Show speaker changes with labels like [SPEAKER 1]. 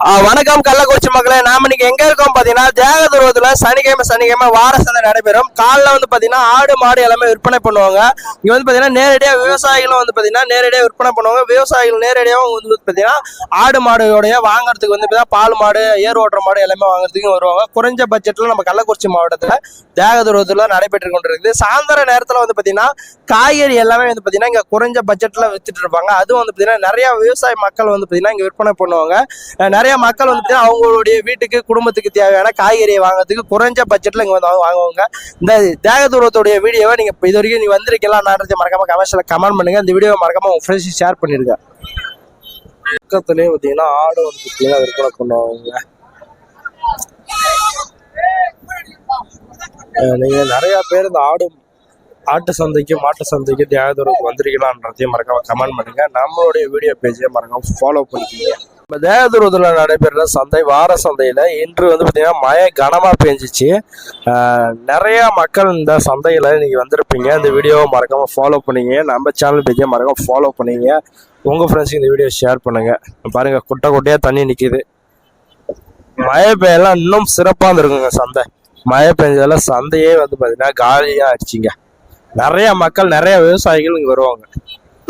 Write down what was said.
[SPEAKER 1] வணக்கம் கள்ளக்குறிச்சி மக்களே. நாம இன்னைக்கு எங்க இருக்கோம் பாத்தீங்கன்னா தேகதுருவத்துல சனிக்கிழமை சனிக்கிழமை வார சந்தை நடைபெறும். காலைல வந்து பாத்தீங்கன்னா ஆடு மாடு எல்லாமே விற்பனை பண்ணுவாங்க. இங்க வந்து பாத்தீங்கன்னா நேரடியா விவசாயிகளும் வந்து பாத்தீங்கன்னா நேரடியா விற்பனை பண்ணுவாங்க. விவசாயிகள் நேரடியாக வந்து பாத்தீங்கன்னா ஆடு மாடுடைய வாங்குறதுக்கு வந்து பால் மாடு ஏர் ஓட்டுற மாடு எல்லாமே வாங்குறதுக்கு வருவாங்க. குறைஞ்ச பட்ஜெட்ல நம்ம கள்ளக்குறிச்சி மாவட்டத்துல தேகதுருவத்துல நடைபெற்று கொண்டிருக்குது. சாயந்தர நேரத்துல வந்து பாத்தீங்கன்னா காய்கறி எல்லாமே வந்து பாத்தீங்கன்னா இங்க குறைஞ்ச பட்ஜெட்ல வித்துட்டு இருப்பாங்க. அதுவும் வந்து பாத்தீங்கன்னா நிறைய விவசாய மக்கள் வந்து பாத்தீங்கன்னா இங்க விற்பனை பண்ணுவாங்க. நிறைய நிறைய மக்கள் வந்து அவங்களுடைய வீட்டுக்கு குடும்பத்துக்கு தேவையான காய்கறியை வாங்குறதுக்கு குறைஞ்ச பட்ஜெட்ல இங்க வந்து வாங்குவாங்க. இந்த தேகதூரத்துடைய வீடியோவை நீங்க இது வரைக்கும் நீங்க வந்திருக்கலாம் மறக்காம கமெண்ட்ஸ்ல கமெண்ட் பண்ணுங்க. இந்த வீடியோவை மறக்காம உங்க ஃப்ரெண்ட்ஸ் ஷேர் பண்ணிருங்க. பக்கத்துலயே பாத்தீங்கன்னா ஆடு வந்து பாத்தீங்கன்னா விற்பனை பண்ணுவாங்க. நீங்க நிறைய பேர் இந்த ஆடு ஆட்டு சந்தைக்கு மாட்டு சந்தைக்கு தேவதூருக்கு வந்திருக்கலான்றதையும் மறக்காம கமெண்ட் பண்ணுங்க. நம்மளுடைய வீடியோ பேஜையும் மறக்காம ஃபாலோ பண்ணிக்கோங்க. நம்ம தேவதூரத்தில் நடைபெற்ற சந்தை வார சந்தையில் இன்று வந்து பார்த்தீங்கன்னா மழை கனமாக பெஞ்சிச்சு. நிறையா மக்கள் இந்த சந்தையில் இன்றைக்கி வந்திருப்பீங்க. இந்த வீடியோவை மறக்காமல் ஃபாலோ பண்ணிங்க. நம்ம சேனல் பேஜை மறக்காமல் ஃபாலோ பண்ணிங்க. உங்கள் ஃப்ரெண்ட்ஸுக்கு இந்த வீடியோ ஷேர் பண்ணுங்க. பாருங்கள் குட்டை குட்டையாக தண்ணி நிற்கிது மழை பெய்யலாம் இன்னும் சிறப்பாக இருந்திருக்குங்க சந்தை. மழை பெஞ்சதால சந்தையே வந்து பார்த்தீங்கன்னா காலியாக ஆயிடுச்சுங்க நிறையா மக்கள் நிறையா விவசாயிகள் இங்கே வருவாங்க.